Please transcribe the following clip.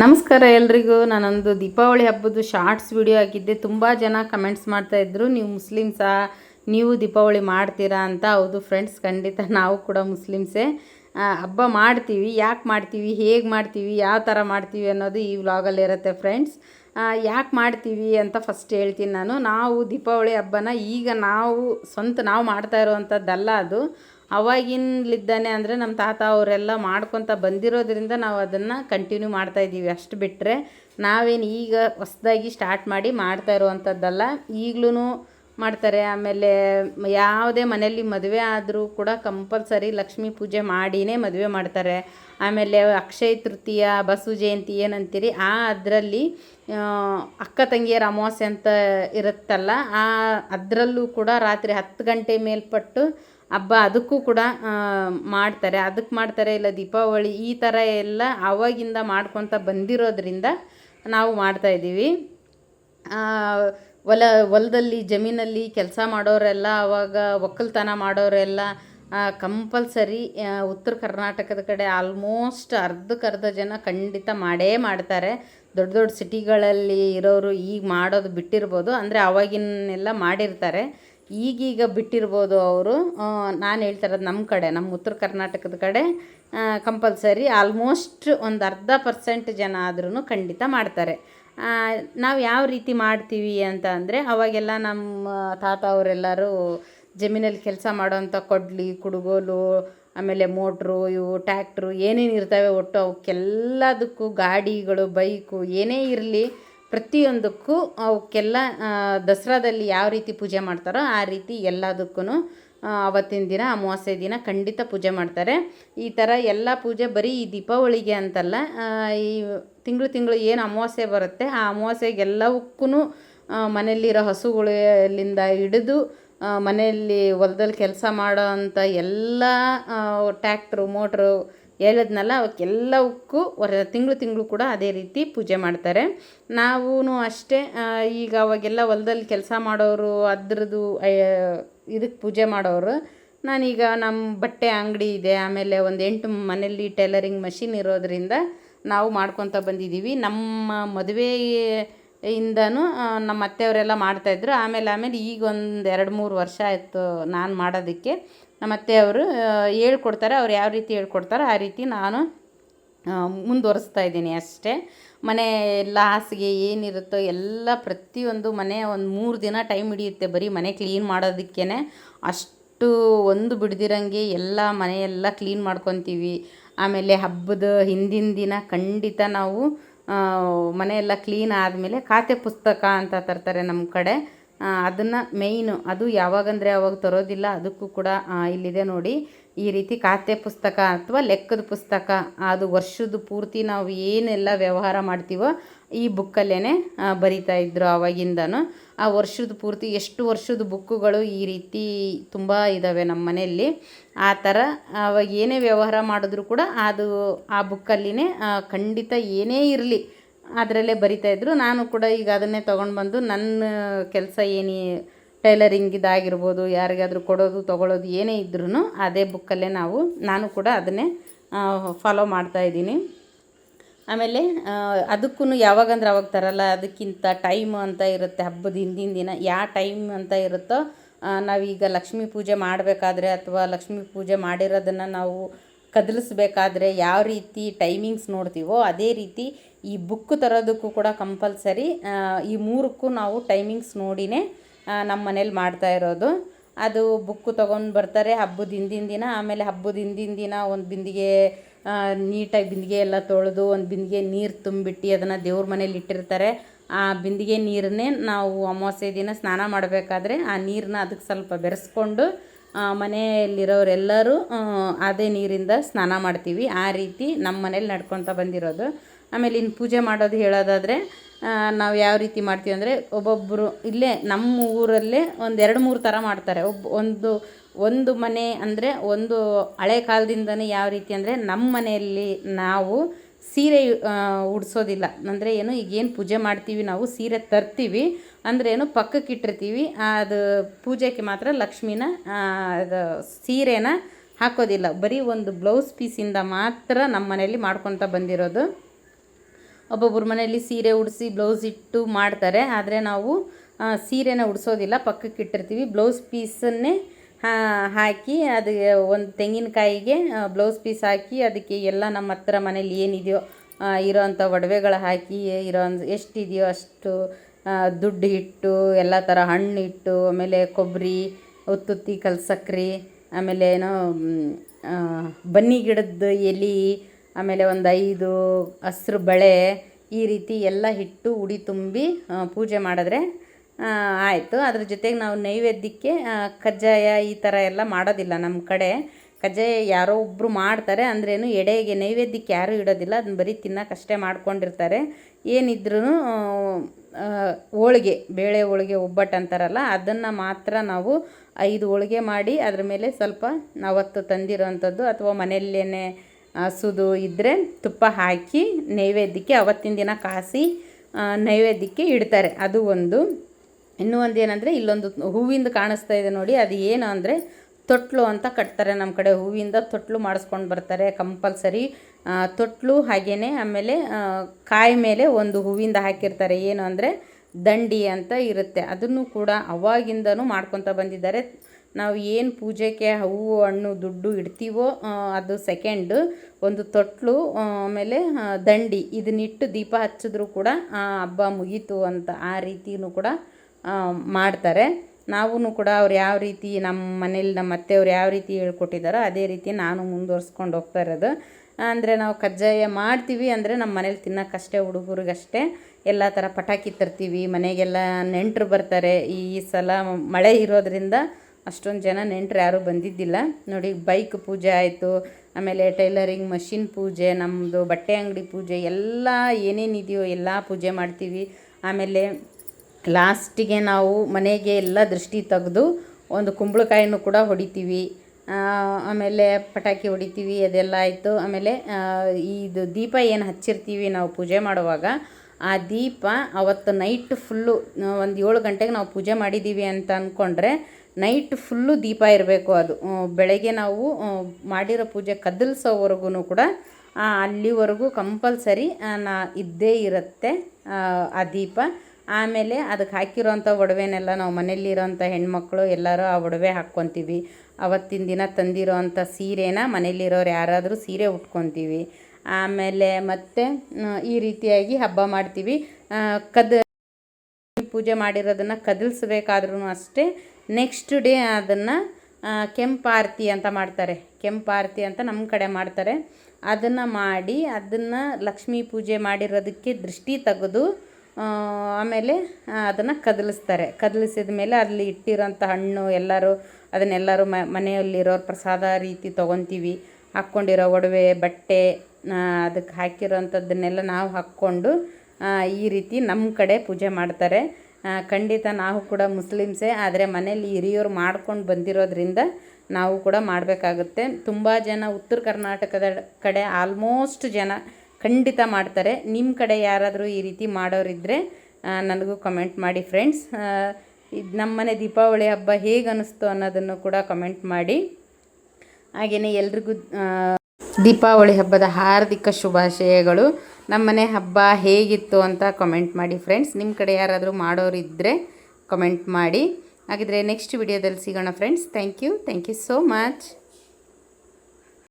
ನಮಸ್ಕಾರ ಎಲ್ರಿಗೂ. ನಾನೊಂದು ದೀಪಾವಳಿ ಹಬ್ಬದ ಶಾರ್ಟ್ಸ್ ವಿಡಿಯೋ ಹಾಕಿದ್ದೆ. ತುಂಬ ಜನ ಕಮೆಂಟ್ಸ್ ಮಾಡ್ತಾಯಿದ್ರು ನೀವು ಮುಸ್ಲಿಮ್ಸಾ? ನೀವು ದೀಪಾವಳಿ ಮಾಡ್ತೀರಾ? ಅಂತ. ಹೌದು ಫ್ರೆಂಡ್ಸ್ ಖಂಡಿತ ನಾವು ಕೂಡ ಮುಸ್ಲಿಮ್ಸೇ. ಹಬ್ಬ ಮಾಡ್ತೀವಿ. ಯಾಕೆ ಮಾಡ್ತೀವಿ? ಹೇಗೆ ಮಾಡ್ತೀವಿ? ಯಾವ ಥರ ಮಾಡ್ತೀವಿ ಅನ್ನೋದು ಈ ವ್ಲಾಗಲ್ಲಿ ಇರುತ್ತೆ ಫ್ರೆಂಡ್ಸ್ ಯಾಕೆ ಮಾಡ್ತೀವಿ ಅಂತ ಫಸ್ಟ್ ಹೇಳ್ತೀನಿ ನಾನು. ನಾವು ದೀಪಾವಳಿ ಹಬ್ಬನ ಈಗ ನಾವು ಸ್ವಂತ, ನಾವು ಮಾಡ್ತಾ ಇರುವಂಥದ್ದಲ್ಲ ಅದು. ಅವಾಗಿನ್ಲಿದ್ದಾನೆ ಅಂದರೆ ನಮ್ಮ ತಾತ ಅವರೆಲ್ಲ ಮಾಡ್ಕೊತ ಬಂದಿರೋದ್ರಿಂದ ನಾವು ಅದನ್ನು ಕಂಟಿನ್ಯೂ ಮಾಡ್ತಾ ಇದ್ದೀವಿ. ಅಷ್ಟು ಬಿಟ್ಟರೆ ನಾವೇನು ಈಗ ಹೊಸದಾಗಿ ಸ್ಟಾರ್ಟ್ ಮಾಡಿ ಮಾಡ್ತಾ ಇರುವಂಥದ್ದಲ್ಲ ಈಗಲೂ ಮಾಡ್ತಾರೆ. ಆಮೇಲೆ ಯಾವುದೇ ಮನೆಯಲ್ಲಿ ಮದುವೆ ಆದರೂ ಕೂಡ ಕಂಪಲ್ಸರಿ ಲಕ್ಷ್ಮೀ ಪೂಜೆ ಮಾಡಿನೇ ಮದುವೆ ಮಾಡ್ತಾರೆ. ಆಮೇಲೆ ಅಕ್ಷಯ ತೃತೀಯ ಬಸವ ಜಯಂತಿ ಏನಂತೀರಿ, ಆ ಅದರಲ್ಲಿ ಅಕ್ಕ ತಂಗಿಯರ ಅಮಾವಾಸ್ಯೆ ಅಂತ ಇರುತ್ತಲ್ಲ, ಆ ಅದರಲ್ಲೂ ಕೂಡ ರಾತ್ರಿ ಹತ್ತು ಗಂಟೆ ಮೇಲ್ಪಟ್ಟು ಹಬ್ಬ ಅದಕ್ಕೂ ಕೂಡ ಮಾಡ್ತಾರೆ. ಅದಕ್ಕೆ ಮಾಡ್ತಾರೆ ಇಲ್ಲ ದೀಪಾವಳಿ, ಈ ಥರ ಎಲ್ಲ ಆವಾಗಿಂದ ಮಾಡ್ಕೊತ ಬಂದಿರೋದ್ರಿಂದ ನಾವು ಮಾಡ್ತಾಯಿದ್ದೀವಿ ಹೊಲ, ಹೊಲದಲ್ಲಿ, ಜಮೀನಲ್ಲಿ ಕೆಲಸ ಮಾಡೋರೆಲ್ಲ ಆವಾಗ ಒಕ್ಕಲ್ತನ ಮಾಡೋರೆಲ್ಲ ಕಂಪಲ್ಸರಿ ಉತ್ತರ ಕರ್ನಾಟಕದ ಕಡೆ ಆಲ್ಮೋಸ್ಟ್ ಅರ್ಧಕ್ಕರ್ಧ ಜನ ಖಂಡಿತ ಮಾಡೇ ಮಾಡ್ತಾರೆ. ದೊಡ್ಡ ದೊಡ್ಡ ಸಿಟಿಗಳಲ್ಲಿ ಇರೋರು ಈಗ ಮಾಡೋದು ಬಿಟ್ಟಿರ್ಬೋದು. ಅಂದರೆ ಆವಾಗಿನೆಲ್ಲ ಮಾಡಿರ್ತಾರೆ. ಈಗೀಗ ಬಿಟ್ಟಿರ್ಬೋದು ಅವರು. ನಾನು ಹೇಳ್ತಾ ಇರೋದು ನಮ್ಮ ಕಡೆ ನಮ್ಮ ಉತ್ತರ ಕರ್ನಾಟಕದ ಕಡೆ ಕಂಪಲ್ಸರಿ ಆಲ್ಮೋಸ್ಟ್ ಒಂದು ಅರ್ಧ ಪರ್ಸೆಂಟ್ ಜನ ಆದ್ರೂ ಖಂಡಿತ ಮಾಡ್ತಾರೆ. ನಾವು ಯಾವ ರೀತಿ ಮಾಡ್ತೀವಿ ಅಂತ ಅಂದರೆ, ಅವಾಗೆಲ್ಲ ನಮ್ಮ ತಾತ ಅವರೆಲ್ಲರೂ ಜಮೀನಲ್ಲಿ ಕೆಲಸ ಮಾಡೋವಂಥ ಕೊಡ್ಲಿ, ಕುಡುಗೋಲು, ಆಮೇಲೆ ಮೋಟ್ರು, ಇವು ಟ್ಯಾಕ್ಟ್ರು ಏನೇನು ಇರ್ತವೆ ಒಟ್ಟು ಅವಕ್ಕೆಲ್ಲದಕ್ಕೂ ಗಾಡಿಗಳು, ಬೈಕು ಏನೇ ಇರಲಿ ಪ್ರತಿಯೊಂದಕ್ಕೂ ಅವಕ್ಕೆಲ್ಲ ದಸರಾದಲ್ಲಿ ಯಾವ ರೀತಿ ಪೂಜೆ ಮಾಡ್ತಾರೋ ಆ ರೀತಿ ಎಲ್ಲದಕ್ಕೂ ಅವತ್ತಿನ ದಿನ, ಅಮಾವಾಸ್ಯೆ ದಿನ ಖಂಡಿತ ಪೂಜೆ ಮಾಡ್ತಾರೆ. ಈ ಥರ ಎಲ್ಲ ಪೂಜೆ ಬರೀ ಈ ದೀಪಾವಳಿಗೆ ಅಂತಲ್ಲ ಈ ತಿಂಗಳು ತಿಂಗಳು ಏನು ಅಮಾವಾಸ್ಯೆ ಬರುತ್ತೆ, ಆ ಅಮಾವಾಸ್ಯೆಗೆಲ್ಲವಕ್ಕೂ ಮನೆಯಲ್ಲಿರೋ ಹಸುಗಳಿಂದ ಹಿಡಿದು ಮನೆಯಲ್ಲಿ ಹೊಲದಲ್ಲಿ ಕೆಲಸ ಮಾಡೋ ಅಂಥ ಎಲ್ಲ ಟ್ಯಾಕ್ಟ್ರು, ಮೋಟ್ರು ಹೇಳಿದ್ನಲ್ಲ, ಅವಕ್ಕೆಲ್ಲವಕ್ಕೂ ವರ ತಿಂಗಳು ತಿಂಗಳು ಕೂಡ ಅದೇ ರೀತಿ ಪೂಜೆ ಮಾಡ್ತಾರೆ. ನಾವೂ ಅಷ್ಟೇ ಈಗ ಅವಾಗೆಲ್ಲ ಹೊಲದಲ್ಲಿ ಕೆಲಸ ಮಾಡೋರು ಅದ್ರದ್ದು ಇದಕ್ಕೆ ಪೂಜೆ ಮಾಡೋರು. ನಾನೀಗ ನಮ್ಮ ಬಟ್ಟೆ ಅಂಗಡಿ ಇದೆ, ಆಮೇಲೆ ಒಂದು ಎಂಟು ಮನೆಯಲ್ಲಿ ಟೈಲರಿಂಗ್ ಮಷಿನ್ ಇರೋದರಿಂದ ನಾವು ಮಾಡ್ಕೊತ ಬಂದಿದ್ದೀವಿ. ನಮ್ಮ ಮದುವೆ ಇಂದನೂ ನಮ್ಮ ಅತ್ತೆಯವರೆಲ್ಲ ಮಾಡ್ತಾಯಿದ್ರು ಆಮೇಲೆ ಆಮೇಲೆ ಈಗ ಒಂದು ಎರಡು ಮೂರು ವರ್ಷ ಆಯಿತು ನಾನು ಮಾಡೋದಕ್ಕೆ. ನಮ್ಮ ಅತ್ತೆಯವರು ಹೇಳ್ಕೊಡ್ತಾರೆ. ಅವ್ರು ಯಾವ ರೀತಿ ಹೇಳ್ಕೊಡ್ತಾರೋ ಆ ರೀತಿ ನಾನು ಮುಂದುವರಿಸ್ತಾ ಇದ್ದೀನಿ ಅಷ್ಟೇ. ಮನೆ ಎಲ್ಲ ಹಾಸಿಗೆ ಏನಿರುತ್ತೋ ಎಲ್ಲ ಪ್ರತಿಯೊಂದು ಮನೆ ಒಂದು ಮೂರು ದಿನ ಟೈಮ್ ಹಿಡಿಯುತ್ತೆ. ಬರೀ ಮನೆ ಕ್ಲೀನ್ ಮಾಡೋದಕ್ಕೇ ಅಷ್ಟು ಒಂದು ಬಿಡ್ದಿರಂಗೆ ಎಲ್ಲ ಮನೆಯೆಲ್ಲ ಕ್ಲೀನ್ ಮಾಡ್ಕೊತೀವಿ. ಆಮೇಲೆ ಹಬ್ಬದ ಹಿಂದಿನ ದಿನ ಖಂಡಿತ ನಾವು ಮನೆಯೆಲ್ಲ ಕ್ಲೀನ್ ಆದಮೇಲೆ ಖಾತೆ ಪುಸ್ತಕ ಅಂತ ತರ್ತಾರೆ ನಮ್ಮ ಕಡೆ. ಅದನ್ನು ಮೇಯ್ನು ಅದು ಯಾವಾಗಂದರೆ ಅವಾಗ ತರೋದಿಲ್ಲ, ಅದಕ್ಕೂ ಕೂಡ ಇಲ್ಲಿದೆ ನೋಡಿ. ಈ ರೀತಿ ಖಾತೆ ಪುಸ್ತಕ ಅಥವಾ ಲೆಕ್ಕದ ಪುಸ್ತಕ, ಅದು ವರ್ಷದ ಪೂರ್ತಿ ನಾವು ಏನೆಲ್ಲ ವ್ಯವಹಾರ ಮಾಡ್ತೀವೋ ಈ ಬುಕ್ಕಲ್ಲೇ ಬರಿತಾ ಇದ್ದರು ಆವಾಗಿಂದನು. ಆ ವರ್ಷದ ಪೂರ್ತಿ ಎಷ್ಟು ವರ್ಷದ ಬುಕ್ಕುಗಳು ಈ ರೀತಿ ತುಂಬ ಇದ್ದಾವೆ ನಮ್ಮ ಮನೆಯಲ್ಲಿ. ಆ ಥರ ಅವಾಗ ಏನೇ ವ್ಯವಹಾರ ಮಾಡಿದ್ರು ಕೂಡ ಅದು ಆ ಬುಕ್ಕಲ್ಲಿನೇ ಖಂಡಿತ ಏನೇ ಇರಲಿ ಅದರಲ್ಲೇ ಬರಿತಾಯಿದ್ರು ನಾನು ಕೂಡ ಈಗ ಅದನ್ನೇ ತೊಗೊಂಡು ಬಂದು ನನ್ನ ಕೆಲಸ ಏನಿ ಟೈಲರಿಂಗ್ ಇದಾಗಿರ್ಬೋದು, ಯಾರಿಗಾದರೂ ಕೊಡೋದು, ತೊಗೊಳೋದು ಏನೇ ಇದ್ರೂ ಅದೇ ಬುಕ್ಕಲ್ಲೇ ನಾವು, ನಾನು ಕೂಡ ಅದನ್ನೇ ಫಾಲೋ ಮಾಡ್ತಾಯಿದ್ದೀನಿ ಆಮೇಲೆ ಅದಕ್ಕೂ ಯಾವಾಗಂದ್ರೆ ಅವಾಗ ತರಲ್ಲ, ಅದಕ್ಕಿಂತ ಟೈಮ್ ಅಂತ ಇರುತ್ತೆ, ಹಬ್ಬದ ಹಿಂದಿನ ದಿನ ಯಾವ ಟೈಮ್ ಅಂತ ಇರುತ್ತೋ ನಾವೀಗ ಲಕ್ಷ್ಮೀ ಪೂಜೆ ಮಾಡಬೇಕಾದ್ರೆ ಅಥವಾ ಲಕ್ಷ್ಮೀ ಪೂಜೆ ಮಾಡಿರೋದನ್ನು ನಾವು ಕದಲಿಸ್ಬೇಕಾದ್ರೆ ಯಾವ ರೀತಿ ಟೈಮಿಂಗ್ಸ್ ನೋಡ್ತೀವೋ, ಅದೇ ರೀತಿ ಈ ಬುಕ್ ತರೋದಕ್ಕೂ ಕೂಡ ಕಂಪಲ್ಸರಿ ಈ ಮೂರಕ್ಕೂ ನಾವು ಟೈಮಿಂಗ್ಸ್ ನೋಡಿನೇ ನಮ್ಮ ಮನೇಲಿ ಮಾಡ್ತಾ ಇರೋದು. ಅದು ಬುಕ್ಕು ತೊಗೊಂಡು ಬರ್ತಾರೆ, ಹಬ್ಬದ ಹಿಂದಿನ ದಿನ. ಆಮೇಲೆ ಹಬ್ಬದ ಹಿಂದಿನ ದಿನ ಒಂದು ಬಿಂದಿಗೆ ನೀಟಾಗಿ ಬಿಂದಿಗೆ ಎಲ್ಲ ತೊಳೆದು, ಒಂದು ಬಿಂದಿಗೆ ನೀರು ತುಂಬಿಟ್ಟು ಅದನ್ನು ದೇವ್ರ ಮನೇಲಿ ಇಟ್ಟಿರ್ತಾರೆ. ಆ ಬಿಂದಿಗೆ ನೀರನ್ನೇ ನಾವು ಅಮಾವಾಸ್ಯೆ ದಿನ ಸ್ನಾನ ಮಾಡಬೇಕಾದ್ರೆ ಆ ನೀರನ್ನ ಅದಕ್ಕೆ ಸ್ವಲ್ಪ ಬೆರೆಸ್ಕೊಂಡು ಮನೆಯಲ್ಲಿರೋರೆಲ್ಲರೂ ಅದೇ ನೀರಿಂದ ಸ್ನಾನ ಮಾಡ್ತೀವಿ. ಆ ರೀತಿ ನಮ್ಮ ಮನೇಲಿ ನಡ್ಕೊತಾ ಬಂದಿರೋದು. ಆಮೇಲೆ ಇನ್ನು ಪೂಜೆ ಮಾಡೋದು ಹೇಳೋದಾದರೆ ನಾವು ಯಾವ ರೀತಿ ಮಾಡ್ತೀವಿ ಅಂದರೆ ಒಬ್ಬೊಬ್ಬರು ಇಲ್ಲೇ ನಮ್ಮ ಊರಲ್ಲೇ ಒಂದು ಎರಡು ಮೂರು ಥರ ಮಾಡ್ತಾರೆ. ಒಬ್ಬ ಒಂದು ಒಂದು ಮನೆ ಅಂದರೆ ಒಂದು ಹಳೆ ಕಾಲದಿಂದನೇ ಯಾವ ರೀತಿ ಅಂದರೆ ನಮ್ಮ ಮನೆಯಲ್ಲಿ ನಾವು ಸೀರೆ ಉಡಿಸೋದಿಲ್ಲ. ಅಂದರೆ ಏನು ಈಗೇನು ಪೂಜೆ ಮಾಡ್ತೀವಿ ನಾವು, ಸೀರೆ ತರ್ತೀವಿ, ಅಂದರೆ ಏನು ಪಕ್ಕಕ್ಕೆ ಇಟ್ಟಿರ್ತೀವಿ, ಅದು ಪೂಜೆಗೆ ಮಾತ್ರ ಲಕ್ಷ್ಮಿನ ಅದು ಸೀರೆನ ಹಾಕೋದಿಲ್ಲ. ಬರೀ ಒಂದು ಬ್ಲೌಸ್ ಪೀಸಿಂದ ಮಾತ್ರ ನಮ್ಮ ಮನೆಯಲ್ಲಿ ಮಾಡ್ಕೊತ ಬಂದಿರೋದು. ಒಬ್ಬೊಬ್ಬರ ಮನೆಯಲ್ಲಿ ಸೀರೆ ಉಡಿಸಿ ಬ್ಲೌಸ್ ಇಟ್ಟು ಮಾಡ್ತಾರೆ. ಆದರೆ ನಾವು ಸೀರೆನ ಉಡಿಸೋದಿಲ್ಲ ಪಕ್ಕಕ್ಕೆ ಇಟ್ಟಿರ್ತೀವಿ. ಬ್ಲೌಸ್ ಪೀಸನ್ನೇ ಹಾಕಿ ಅದು ಒಂದು ತೆಂಗಿನಕಾಯಿಗೆ ಬ್ಲೌಸ್ ಪೀಸ್ ಹಾಕಿ ಅದಕ್ಕೆ ಎಲ್ಲ ನಮ್ಮ ಹತ್ರ ಮನೇಲಿ ಏನಿದೆಯೋ ಇರೋ ಇರೋವಂಥ ಒಡವೆಗಳು ಹಾಕಿ ಇರೋ ಎಷ್ಟಿದೆಯೋ ಅಷ್ಟು ದುಡ್ಡು ಇಟ್ಟು, ಎಲ್ಲ ಥರ ಹಣ್ಣು ಇಟ್ಟು, ಆಮೇಲೆ ಕೊಬ್ಬರಿ ಉತ್ತುತ್ತಿ ಕಲ್ಸಕ್ರಿ, ಆಮೇಲೆ ಏನೋ ಬನ್ನಿ ಗಿಡದ ಎಲೆ, ಆಮೇಲೆ ಒಂದು ಐದು ಹಸ್ರು ಬಳೆ ಈ ರೀತಿ ಎಲ್ಲ ಹಿಟ್ಟು ಉಡಿ ತುಂಬಿ ಪೂಜೆ ಮಾಡಿದ್ರೆ ಆಯಿತು. ಅದ್ರ ಜೊತೆಗೆ ನಾವು ನೈವೇದ್ಯಕ್ಕೆ ಕಜ್ಜಾಯ ಈ ಥರ ಎಲ್ಲ ಮಾಡೋದಿಲ್ಲ ನಮ್ಮ ಕಡೆ. ಕಜ್ಜಾಯ ಯಾರೋ ಒಬ್ಬರು ಮಾಡ್ತಾರೆ, ಅಂದ್ರೇನು ಎಡೆಗೆ ನೈವೇದ್ಯಕ್ಕೆ ಯಾರೂ ಇಡೋದಿಲ್ಲ, ಅದನ್ನ ಬರೀ ತಿನ್ನೋಕ್ಕಷ್ಟೇ ಮಾಡ್ಕೊಂಡಿರ್ತಾರೆ. ಏನಿದ್ರೂ ಹೋಳಿಗೆ, ಬೇಳೆ ಹೋಳಿಗೆ ಒಬ್ಬಟ್ಟು ಅಂತಾರಲ್ಲ, ಅದನ್ನು ಮಾತ್ರ ನಾವು ಐದು ಹೋಳಿಗೆ ಮಾಡಿ, ಅದ್ರ ಮೇಲೆ ಸ್ವಲ್ಪ ಅವತ್ತು ತಂದಿರೋವಂಥದ್ದು ಅಥವಾ ಮನೆಯಲ್ಲೇ ಹಸುದು ಇದ್ದರೆ ತುಪ್ಪ ಹಾಕಿ ನೈವೇದ್ಯಕ್ಕೆ ಅವತ್ತಿನ ದಿನ ಕಾಸಿ ನೈವೇದ್ಯಕ್ಕೆ ಇಡ್ತಾರೆ. ಅದು ಒಂದು. ಇನ್ನೂ ಒಂದು ಏನಂದರೆ ಇಲ್ಲೊಂದು ಹೂವಿಂದ ಕಾಣಿಸ್ತಾ ಇದೆ ನೋಡಿ, ಅದು ಏನು ಅಂದರೆ ತೊಟ್ಲು ಅಂತ ಕಟ್ತಾರೆ ನಮ್ಮ ಕಡೆ ಹೂವಿಂದ, ತೊಟ್ಲು ಮಾಡಿಸ್ಕೊಂಡು ಬರ್ತಾರೆ ಕಂಪಲ್ಸರಿ. ತೊಟ್ಲು ಹಾಗೆಯೇ ಆಮೇಲೆ ಕಾಯಿ ಮೇಲೆ ಒಂದು ಹೂವಿಂದ ಹಾಕಿರ್ತಾರೆ, ಏನು ಅಂದರೆ ದಂಡಿ ಅಂತ ಇರುತ್ತೆ. ಅದನ್ನು ಕೂಡ ಅವಾಗಿಂದನೂ ಮಾಡ್ಕೊತ ಬಂದಿದ್ದಾರೆ. ನಾವು ಏನು ಪೂಜೆಗೆ ಹೂವು, ಹಣ್ಣು, ದುಡ್ಡು ಇಡ್ತೀವೋ ಅದು ಸೆಕೆಂಡು ಒಂದು ತೊಟ್ಲು ಆಮೇಲೆ ದಂಡಿ, ಇದನ್ನಿಟ್ಟು ದೀಪ ಹಚ್ಚಿದ್ರು ಕೂಡ ಹಬ್ಬ ಮುಗೀತು ಅಂತ ಆ ರೀತಿಯೂ ಕೂಡ ಮಾಡ್ತಾರೆ. ನಾವೂ ಕೂಡ ಅವ್ರು ಯಾವ ರೀತಿ ನಮ್ಮ ಮನೇಲಿ ನಮ್ಮ ಅತ್ತೆಯವ್ರು ಯಾವ ರೀತಿ ಹೇಳ್ಕೊಟ್ಟಿದ್ದಾರೋ ಅದೇ ರೀತಿ ನಾನು ಮುಂದುವರ್ಸ್ಕೊಂಡು ಹೋಗ್ತಾ ಇರೋದು. ಅಂದರೆ ನಾವು ಕಜ್ಜಾಯ ಮಾಡ್ತೀವಿ, ಅಂದರೆ ನಮ್ಮ ಮನೇಲಿ ತಿನ್ನೋಕ್ಕಷ್ಟೇ, ಹುಡುಗರಿಗಷ್ಟೇ ಎಲ್ಲ ಥರ ಪಟಾಕಿ ತರ್ತೀವಿ, ಮನೆಗೆಲ್ಲ ನೆಂಟರು ಬರ್ತಾರೆ. ಈ ಸಲ ಮಳೆ ಇರೋದರಿಂದ ಅಷ್ಟೊಂದು ಜನ ನೆಂಟರು ಯಾರೂ ಬಂದಿದ್ದಿಲ್ಲ. ನೋಡಿ, ಬೈಕ್ ಪೂಜೆ ಆಯಿತು, ಆಮೇಲೆ ಟೈಲರಿಂಗ್ ಮಷಿನ್ ಪೂಜೆ ನಮ್ಮದು ಬಟ್ಟೆ ಅಂಗಡಿ ಪೂಜೆ, ಎಲ್ಲ ಏನೇನಿದೆಯೋ ಎಲ್ಲ ಪೂಜೆ ಮಾಡ್ತೀವಿ. ಆಮೇಲೆ ಲಾಸ್ಟಿಗೆ ನಾವು ಮನೆಗೆ ಎಲ್ಲ ದೃಷ್ಟಿ ತೆಗೆದು ಒಂದು ಕುಂಬಳಕಾಯನ್ನು ಕೂಡ ಹೊಡಿತೀವಿ. ಆಮೇಲೆ ಪಟಾಕಿ ಹೊಡಿತೀವಿ, ಅದೆಲ್ಲ ಆಯಿತು. ಆಮೇಲೆ ಇದು ದೀಪ ಏನು ಹಚ್ಚಿರ್ತೀವಿ ನಾವು ಪೂಜೆ ಮಾಡುವಾಗ, ಆ ದೀಪ ಅವತ್ತು ನೈಟ್ ಫುಲ್ಲು ಒಂದು ಏಳು ಗಂಟೆಗೆ ನಾವು ಪೂಜೆ ಮಾಡಿದ್ದೀವಿ ಅಂತ ಅಂದ್ಕೊಂಡ್ರೆ ನೈಟ್ ಫುಲ್ಲು ದೀಪ ಇರಬೇಕು ಅದು. ಬೆಳಗ್ಗೆ ನಾವು ಮಾಡಿರೋ ಪೂಜೆ ಕದಲ್ಸೋವರೆಗೂ ಕೂಡ ಅಲ್ಲಿವರೆಗೂ ಕಂಪಲ್ಸರಿ ನಾ ಇದ್ದೇ ಇರುತ್ತೆ ಆ ದೀಪ. ಆಮೇಲೆ ಅದಕ್ಕೆ ಹಾಕಿರೋಂಥ ಒಡವೆನೆಲ್ಲ ನಾವು ಮನೆಯಲ್ಲಿರೋಂಥ ಹೆಣ್ಮಕ್ಳು ಎಲ್ಲರೂ ಆ ಒಡವೆ ಹಾಕ್ಕೊತೀವಿ. ಅವತ್ತಿನ ದಿನ ತಂದಿರೋ ಅಂಥ ಸೀರೆನ ಮನೇಲಿರೋರು ಯಾರಾದರೂ ಸೀರೆ ಉಟ್ಕೊತೀವಿ. ಆಮೇಲೆ ಮತ್ತೆ ಈ ರೀತಿಯಾಗಿ ಹಬ್ಬ ಮಾಡ್ತೀವಿ. ಕದ, ಪೂಜೆ ಮಾಡಿರೋದನ್ನು ಕದಲ್ಸ್ಬೇಕಾದ್ರೂ ಅಷ್ಟೇ. ನೆಕ್ಸ್ಟ್ ಡೇ ಅದನ್ನು ಕೆಂಪಾರತಿ ಅಂತ ಮಾಡ್ತಾರೆ. ಕೆಂಪಾರತಿ ಅಂತ ನಮ್ಮ ಕಡೆ ಮಾಡ್ತಾರೆ. ಅದನ್ನು ಮಾಡಿ, ಅದನ್ನು ಲಕ್ಷ್ಮೀ ಪೂಜೆ ಮಾಡಿರೋದಕ್ಕೆ ದೃಷ್ಟಿ ತೆಗೆದು ಆಮೇಲೆ ಅದನ್ನು ಕದಲಿಸ್ತಾರೆ. ಕದಲಿಸಿದ ಮೇಲೆ ಅಲ್ಲಿ ಇಟ್ಟಿರೋಂಥ ಹಣ್ಣು, ಎಲ್ಲರೂ ಅದನ್ನೆಲ್ಲರೂ ಮನೆಯಲ್ಲಿರೋರು ಪ್ರಸಾದ ರೀತಿ ತೊಗೊತೀವಿ. ಹಾಕ್ಕೊಂಡಿರೋ ಒಡವೆ, ಬಟ್ಟೆ ಅದಕ್ಕೆ ಹಾಕಿರೋಂಥದ್ದನ್ನೆಲ್ಲ ನಾವು ಹಾಕ್ಕೊಂಡು ಈ ರೀತಿ ನಮ್ಮ ಕಡೆ ಪೂಜೆ ಮಾಡ್ತಾರೆ. ಖಂಡಿತ ನಾವು ಕೂಡ ಮುಸ್ಲಿಮ್ಸೇ, ಆದರೆ ಮನೇಲಿ ಹಿರಿಯರು ಮಾಡ್ಕೊಂಡು ಬಂದಿರೋದ್ರಿಂದ ನಾವು ಕೂಡ ಮಾಡಬೇಕಾಗುತ್ತೆ. ತುಂಬ ಜನ ಉತ್ತರ ಕರ್ನಾಟಕದ ಕಡೆ ಆಲ್ಮೋಸ್ಟ್ ಜನ ಖಂಡಿತ ಮಾಡ್ತಾರೆ. ನಿಮ್ಮ ಕಡೆ ಯಾರಾದರೂ ಈ ರೀತಿ ಮಾಡೋರಿದ್ದರೆ ನನಗೂ ಕಮೆಂಟ್ ಮಾಡಿ ಫ್ರೆಂಡ್ಸ್ ಇದು ನಮ್ಮನೆ ದೀಪಾವಳಿ ಹಬ್ಬ ಹೇಗೆ ಅನ್ನಿಸ್ತು ಅನ್ನೋದನ್ನು ಕೂಡ ಕಮೆಂಟ್ ಮಾಡಿ. ಹಾಗೆಯೇ ಎಲ್ರಿಗೂ ದೀಪಾವಳಿ ಹಬ್ಬದ ಹಾರ್ದಿಕ ಶುಭಾಶಯಗಳು. ನಮ್ಮನೆ ಹಬ್ಬ ಹೇಗಿತ್ತು ಅಂತ ಕಮೆಂಟ್ ಮಾಡಿ ಫ್ರೆಂಡ್ಸ್ ನಿಮ್ಮ ಕಡೆ ಯಾರಾದರೂ ಮಾಡೋರಿದ್ದರೆ ಕಮೆಂಟ್ ಮಾಡಿ. ಹಾಗಿದ್ರೆ ನೆಕ್ಸ್ಟ್ ವಿಡಿಯೋದಲ್ಲಿ ಸಿಗೋಣ friends thank you thank you so much